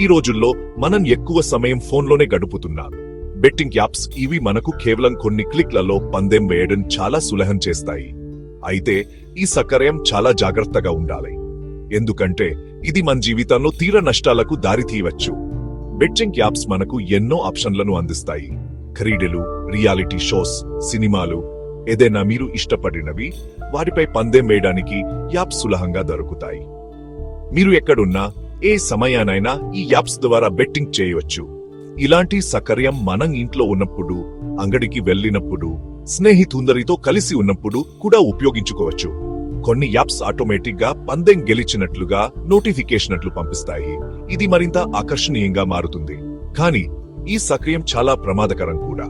ఈ రోజుల్లో మనం ఎక్కువ సమయం ఫోన్లోనే గడుపుతున్నాం. బెట్టింగ్ యాప్స్ ఇవి మనకు కేవలం కొన్ని క్లిక్లలో పందెం వేయడం చాలా సులహం చేస్తాయి. అయితే ఈ సకర్యం చాలా జాగ్రత్తగా ఉండాలి. ఎందుకంటే ఇది మన జీవితంలో తీర నష్టాలకు దారితీయవచ్చు బెట్టింగ్ యాప్స్ మనకు ఎన్నో ఆప్షన్లను అందిస్తాయి. క్రీడలు రియాలిటీ షోస్ సినిమాలు ఏదైనా మీరు ఇష్టపడినవి వాటిపై పందెం వేయడానికి యాప్ సులభంగా దొరుకుతాయి. మీరు ఎక్కడున్నా ఏ సమయానైనా ఈ యాప్స్ ద్వారా బెట్టింగ్ చేయవచ్చు. ఇలాంటి సకర్యం మనం ఇంట్లో ఉన్నప్పుడు అంగడికి వెళ్ళినప్పుడు స్నేహితుందరితో కలిసి ఉన్నప్పుడు కూడా ఉపయోగించుకోవచ్చు. కొన్ని యాప్స్ ఆటోమేటిక్గా పందెం గెలిచినట్లుగా నోటిఫికేషన్లు పంపిస్తాయి. ఇది మరింత ఆకర్షణీయంగా మారుతుంది. కానీ ఈ సక్రియం చాలా ప్రమాదకరం కూడా.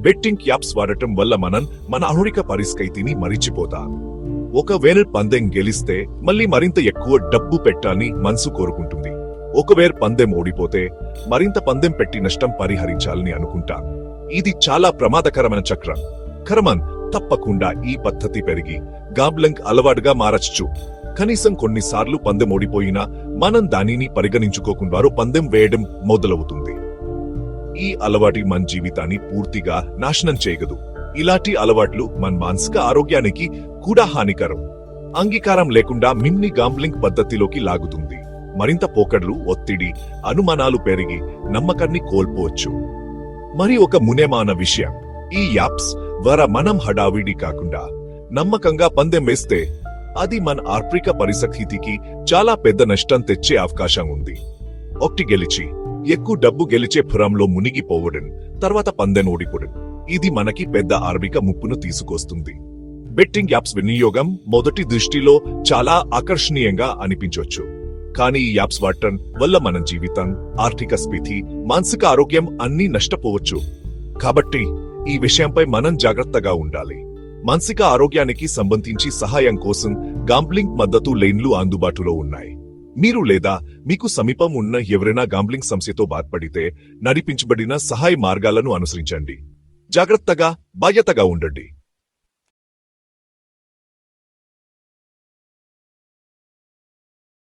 బెట్టింగ్ యాప్స్ వాడటం వల్ల మనం మన ఆహురిక పరిస్థితిని మరిచిపోతాం. ఒకవేళ పందెం గెలిస్తే మళ్ళీ మరింత ఎక్కువ డబ్బు పెట్టాలని మనసు కోరుకుంటుంది. ఒకవేళ పందెం ఓడిపోతే మరింత పందెం పెట్టి నష్టం పరిహరించాలని అనుకుంటా ఇది చాలా ప్రమాదకరమైన చక్రం. కరమన్ తప్పకుండా ఈ పద్ధతి పెరిగి గాబ్లంక్ అలవాటుగా మారచ్చు. కనీసం కొన్నిసార్లు పందెం ఓడిపోయినా మనం దానిని పరిగణించుకోకుండా పందెం వేయడం మొదలవుతుంది. ఈ అలవాటి మన జీవితాన్ని పూర్తిగా నాశనం చేయగదు. ఇలాంటి అలవాట్లు మన మానసిక ఆరోగ్యానికి కూడా హానికరం. అంగీకారం లేకుండా మిమ్ని గాంబ్లింగ్ పద్ధతిలోకి లాగుతుంది. మరింత పోకడ్లు ఒత్తిడి అనుమానాలు పెరిగి నమ్మకాన్ని కోల్పోవచ్చు. మరి ఒక మునేమాన విషయం. ఈ యాప్స్ ద్వారా మనం హడావిడి కాకుండా నమ్మకంగా పందెం వేస్తే అది మన ఆర్థిక పరిస్థితికి చాలా పెద్ద నష్టం తెచ్చే అవకాశం ఉంది. ఒకటి గెలిచి ఎక్కువ డబ్బు గెలిచే పురంలో మునిగిపోవడం తర్వాత పందెం ఓడిపోవడం ఇది మనకి పెద్ద ఆర్థిక ముప్పును తీసుకొస్తుంది. బెట్టింగ్ యాప్స్ వినియోగం మొదటి దృష్టిలో చాలా ఆకర్షణీయంగా అనిపించవచ్చు. కానీ ఈ యాప్స్ వాడటం వల్ల మన జీవితం ఆర్థిక స్థితి మానసిక ఆరోగ్యం అన్నీ నష్టపోవచ్చు. కాబట్టి ఈ విషయంపై మనం జాగ్రత్తగా ఉండాలి. మానసిక ఆరోగ్యానికి సంబంధించి సహాయం కోసం గాంబ్లింగ్ మద్దతు లైన్లు అందుబాటులో ఉన్నాయి. మీరు లేదా మీకు సమీపం ఉన్న ఎవరైనా గాంబ్లింగ్ సమస్యతో బాధపడితే నడిపించబడిన సహాయ మార్గాలను అనుసరించండి. జాగ్రత్తగా బాధ్యతగా ఉండండి.